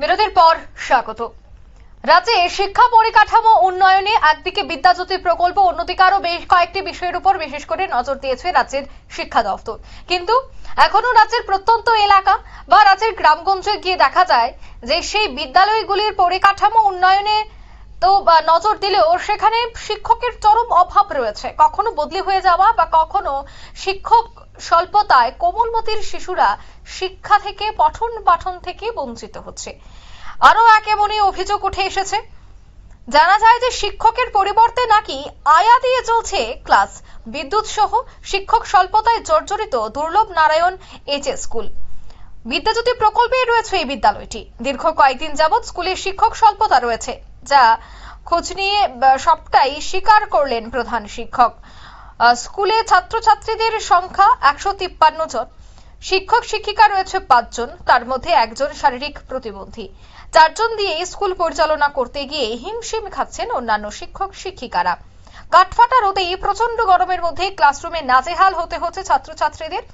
বিরতির পর স্বাগত। রাজ্যে শিক্ষা পরিকাঠামো উন্নয়নে একদিকে বিদ্যাজ্যোতি প্রকল্প অন্যদিকে আরও বেশ কয়েকটি বিষয়ের উপর বিশেষ করে নজর দিয়েছে রাজ্যের শিক্ষা দপ্তর কিন্তু এখনও রাজ্যের প্রত্যন্ত এলাকা বা রাজ্যের গ্রামগঞ্জে গিয়ে দেখা যায় যে সেই বিদ্যালয়গুলির পরিকাঠামো উন্নয়নে তো নজর দিলেও সেখানে শিক্ষকের চরম অভাব রয়েছে। কখনো বদলি হয়ে যাওয়া বা কখনো শিক্ষক স্বল্পতায় কোমলমতির শিশুরা শিক্ষা থেকে, পঠন পাঠন থেকে বঞ্চিত হচ্ছে। আরও এক এমনই অভিযোগ উঠে এসেছে। জানা যায় যে শিক্ষকের পরিবর্তে নাকি আয়া দিয়ে চলছে ক্লাস। বিদ্যুৎ সহ শিক্ষক স্বল্পতায় জর্জরিত দুর্লভ নারায়ণ এইচ স্কুল। বিদ্যাজ্যোতি প্রকল্পে রয়েছে এই বিদ্যালয়টি। দীর্ঘ কয়েকদিন যাবৎ স্কুলে শিক্ষক স্বল্পতা রয়েছে, যা খোঁজ নিয়ে সবটাই স্বীকার করলেন প্রধান শিক্ষক। স্কুলে ছাত্রছাত্রীদের সংখ্যা একশো তিপ্পান্ন জন। শিক্ষক, শিক্ষিকা রয়েছে পাঁচজন, তার মধ্যে একজন শারীরিক প্রতিবন্ধী। চারজন দিয়ে স্কুল পরিচালনা করতে গিয়ে হিমশিম খাচ্ছেন অন্যান্য শিক্ষক, শিক্ষিকারা। কাঠফাটা রোদে প্রচণ্ড গরমের মধ্যে ক্লাসরুমে নাজেহাল হতে হচ্ছে ছাত্রছাত্রীদের।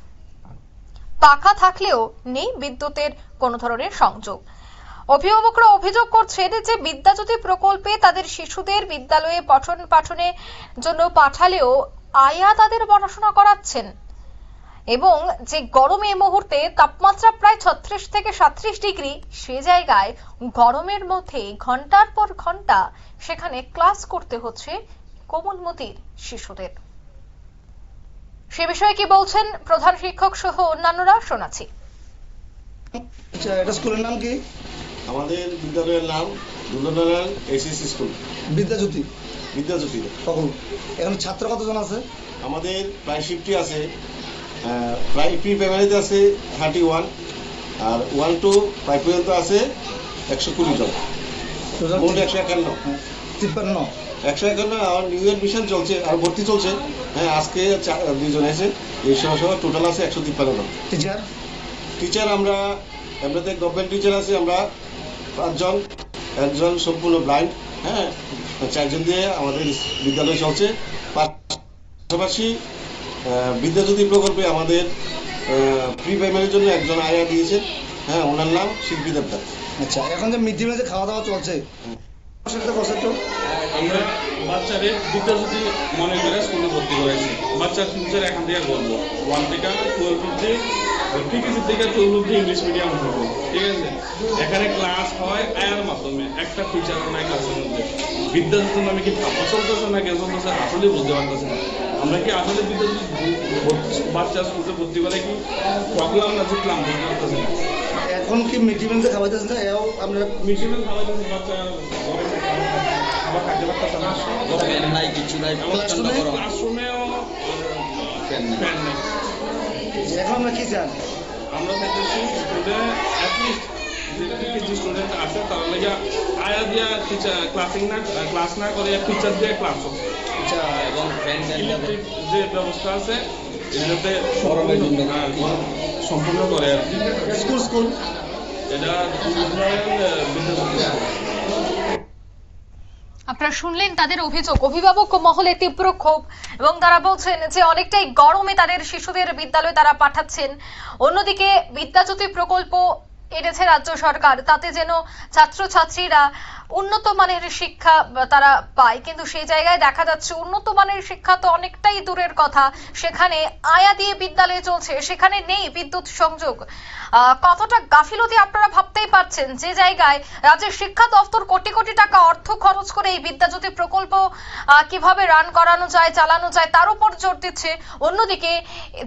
পাখা থাকলেও নেই বিদ্যুতের কোনো ধরনের সংযোগ। অভিভাবকরা অভিযোগ করছেন যে বিদ্যাজ্যোতি প্রকল্পে তাদের শিশুদের বিদ্যালয়ে পঠন পাঠনের জন্য পাঠালেও আয়া তাদের পড়াশোনা করাচ্ছেন। এবং যে গরমে এই মুহূর্তে তাপমাত্রা প্রায় ছত্রিশ থেকে সাত্রিশ ডিগ্রি সে জায়গায় গরমের মধ্যে ঘণ্টার পর ঘণ্টা সেখানে ক্লাস করতে হচ্ছে কোমলমতির শিশুদের। সে বিষয়ে কি বলছেন প্রধান শিক্ষক সহ অন্যান্যরা? শোনাচ্ছি। আচ্ছা এটা স্কুলের নাম কি? আমাদের বিদ্যালয়ের নাম দুর্গনারায়ণ এসএসসি স্কুল। বিদ্যাজ্যোতি। বিদ্যাজ্যোতি তখন এখানে ছাত্র কতজন আছে? আমাদের প্রায় শিফটি আছে। প্রায় প্রি প্রাইমারিতে আছে থার্টি ওয়ান আর ওয়ান টু ফাইভ পর্যন্ত আছে একশো কুড়ি জন। মোট একশো একান্ন। তিপ্পান্ন। একশো একান্ন আর নিউ এডমিশন চলছে আর ভর্তি চলছে। হ্যাঁ আজকে দুইজন এসে এই সহ সহ টোটাল আছে একশো তিপ্পান্ন জন। টিচার টিচার আমরা এমনিতে গভর্নমেন্ট টিচার আছে আমরা পাঁচজন। একজন সম্পূর্ণ ব্লাইন্ড হ্যাঁ চারজন দিয়ে আমাদের বিদ্যালয় চলছে। পাশাপাশি বিদ্যাজ্যোতি প্রকল্পে আমাদের প্রি প্রাইমারির জন্য একজন আয়া দিয়েছে হ্যাঁ ওনার নাম শিল্পী দেবদার আচ্ছা এখন যে মিড ডে মিলে খাওয়া দাওয়া চলছে আমরা বাচ্চাদের বিদ্যাজ্যোতি মনে করে স্কুলে ভর্তি করেছি বাচ্চার ফিউচার এখান থেকে করব ওয়ান থেকে টুয়েলভ অব্দি পিকেসি থেকে টুয়েলভ অব্দি ইংলিশ মিডিয়াম হব ঠিক আছে? এখানে ক্লাস হয় আয়ার মাধ্যমে একটা টিচারও নাই ক্লাসের মধ্যে। বিদ্যাজ্যোতি নামে কি ভাবনা চলতেছে না কেন চলতেছে? আসলে বুঝতে পারতেছে না। আমরা কি আসলে বিদ্যাজ্যোতি বাচ্চা স্কুলে ভর্তি করে কি প্রবলেম না বুঝলাম বুঝতে পারতেছে না। এখন কি মিড ডে মিল যে খাওয়াইতেছে না? এও আমরা মিশিমে খাওয়াইতেছে বাচ্চা ঘরে খাবার খাইতে পারতেছে না। নাই কিছু নাই ক্লাসরুমে ক্লাসরুমেও ফ্যান নেই। এখন আমরা কি চান আমরা চাইতেছি স্কুলে অ্যাটলিস্ট যে স্টুডেন্ট আছে তারা লেগে আয়া দিয়া টিচার ক্লাসিং না ক্লাস না করে টিচার দিয়ে ক্লাস হোক আচ্ছা এবং ফ্যান যে ব্যবস্থা আছে। হ্যাঁ, সম্পূর্ণ করে আর কি। স্কুল স্কুল এটা আপনারা শুনলেন তাদের অভিযোগ। অভিভাবক মহলে তীব্র ক্ষোভ এবং তারা বলছেন যে অনেকটাই গরমে তাদের শিশুদের বিদ্যালয়ে তারা পাঠাচ্ছেন। অন্যদিকে বিদ্যাজ্যোতি প্রকল্প এনেছে রাজ্য সরকার। তাতে যেন ছাত্রছাত্রীরা উন্নত মানের শিক্ষা তারা পায়। কিন্তু সেই জায়গায় দেখা যাচ্ছে উন্নত মানের শিক্ষা তো অনেকটাই দূরের কথা। সেখানে আয়া দিয়ে বিদ্যালয়ে চলছে, সেখানে নেই বিদ্যুৎ সংযোগ। কতটা গাফিলতি আপনারা ভাবতেই পারছেন? যে জায়গায় রাজ্যের শিক্ষা দপ্তর কোটি কোটি টাকা অর্থ খরচ করে এই বিদ্যাজ্যোতি প্রকল্প কীভাবে রান করানো যায়, চালানো যায়, তার উপর জোর দিচ্ছে। অন্যদিকে,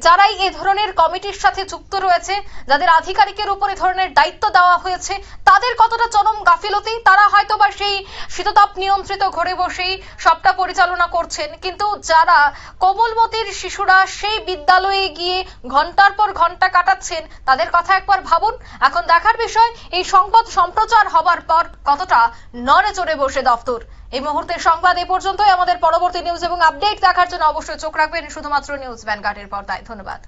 যারাই এ ধরনের কমিটির সাথে যুক্ত রয়েছে, যাদের আধিকারিকের উপর এ ধরনের দায়িত্ব দেওয়া হয়েছে, তাদের কতটা চরম গাফিলতি? তারা হয়তো বা সেই শীততাপ নিয়ন্ত্রিত ঘরে বসেই সবটা পরিচালনা করছেন। কিন্তু যারা কোমলমতির শিশুরা সেই বিদ্যালয়ে গিয়ে ঘণ্টার পর ঘণ্টা কাটাচ্ছেন, তাদের কথা একবার ভাবুন। এখন দেখার বিষয়, এই সংবাদ সম্প্রচার হবার পর কতটা নড়ে চড়ে বসে দপ্তর এই মুহূর্তের সংবাদ এ পর্যন্তই। আমাদের পরবর্তী নিউজ এবং আপডেট দেখার জন্য অবশ্যই চোখ রাখবেন। শুধুমাত্র নিউজ ভ্যানগার্ডের পর্দায়। ধন্যবাদ।